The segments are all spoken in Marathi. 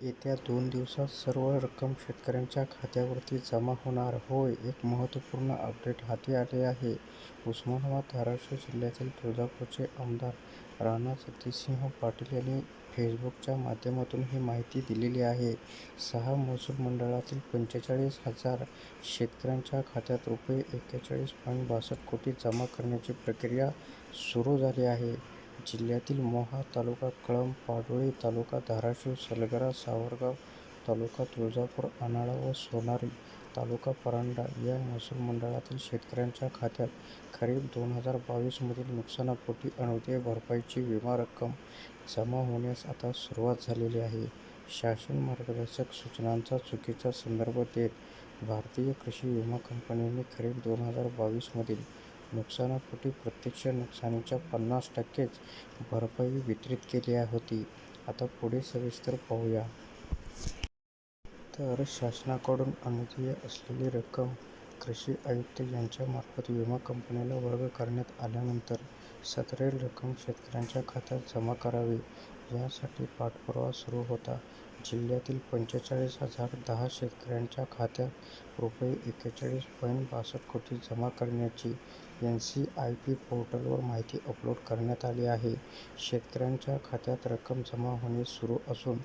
येत्या दोन दिवसात सर्व रक्कम शेतकऱ्यांच्या खात्यावरती जमा होणार होय, एक महत्त्वपूर्ण अपडेट हाती आले आहे. उस्मानाबाद, धाराशिव जिल्ह्यातील तुळजापूरचे आमदार राणा जगजितसिंह पाटील यांनी फेसबुकच्या माध्यमातून ही माहिती दिलेली आहे. सहा महसूल मंडळातील पंचेचाळीस हजार शेतकऱ्यांच्या खात्यात रुपये एक्केचाळीस पॉइंट बासष्ट कोटी जमा करण्याची प्रक्रिया सुरू झाली आहे. जिल्ह्यातील मोहा तालुका, कळंब, पाडोळी तालुका, धाराशिव, सलगरा, सावरगाव तालुका, तुळजापूर, अनाळा व सोनारी तालुका, परांडा या महसूल मंडळातील शेतकऱ्यांच्या खात्यात खरीप दोन हजार बावीसमधील नुकसानापोटी अनुदेय भरपाईची विमा रक्कम जमा होण्यास आता सुरुवात झालेली आहे. शासन मार्गदर्शक सूचनांचा चुकीचा संदर्भ देत भारतीय कृषी विमा कंपन्यांनी खरीप दोन हजार बावीसमधील नुकसानापोटी प्रत्यक्ष नुकसानीच्या पन्नास टक्केच भरपाई वितरित केली होती. आता पुढे सविस्तर पाहूया. तर शासनाकडून अनुदेय असलेली रक्कम कृषी आयुक्त यांच्यामार्फत विमा कंपनीला वर्ग करण्यात आल्यानंतर सतरेल रक्कम शेतकऱ्यांच्या खात्यात जमा करावी, यासाठी पाठपुरावा सुरू होता. जिल्ह्यातील पंचेचाळीस हजार दहा शेतकऱ्यांच्या खात्यात रुपये एक्केचाळीस पॉईंट बासष्ट कोटी जमा करण्याची यन सी आय पी पोर्टलवर माहिती अपलोड करण्यात आली आहे. शेतकऱ्यांच्या खात्यात रक्कम जमा होणे सुरू असून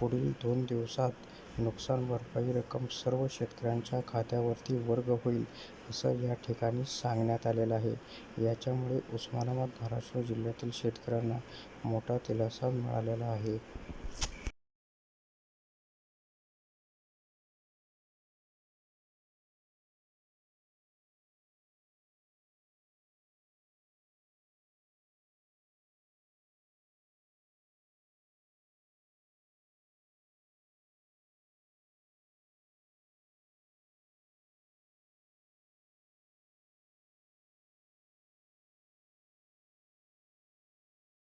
पुढील दोन दिवसात नुकसान भरपाई रक्कम सर्व शेतकऱ्यांच्या खात्यावरती वर्ग होईल, असं या ठिकाणी सांगण्यात आलेलं आहे. याच्यामुळे उस्मानाबाद, धाराशिव जिल्ह्यातील शेतकऱ्यांना मोठा दिलासा मिळालेला आहे.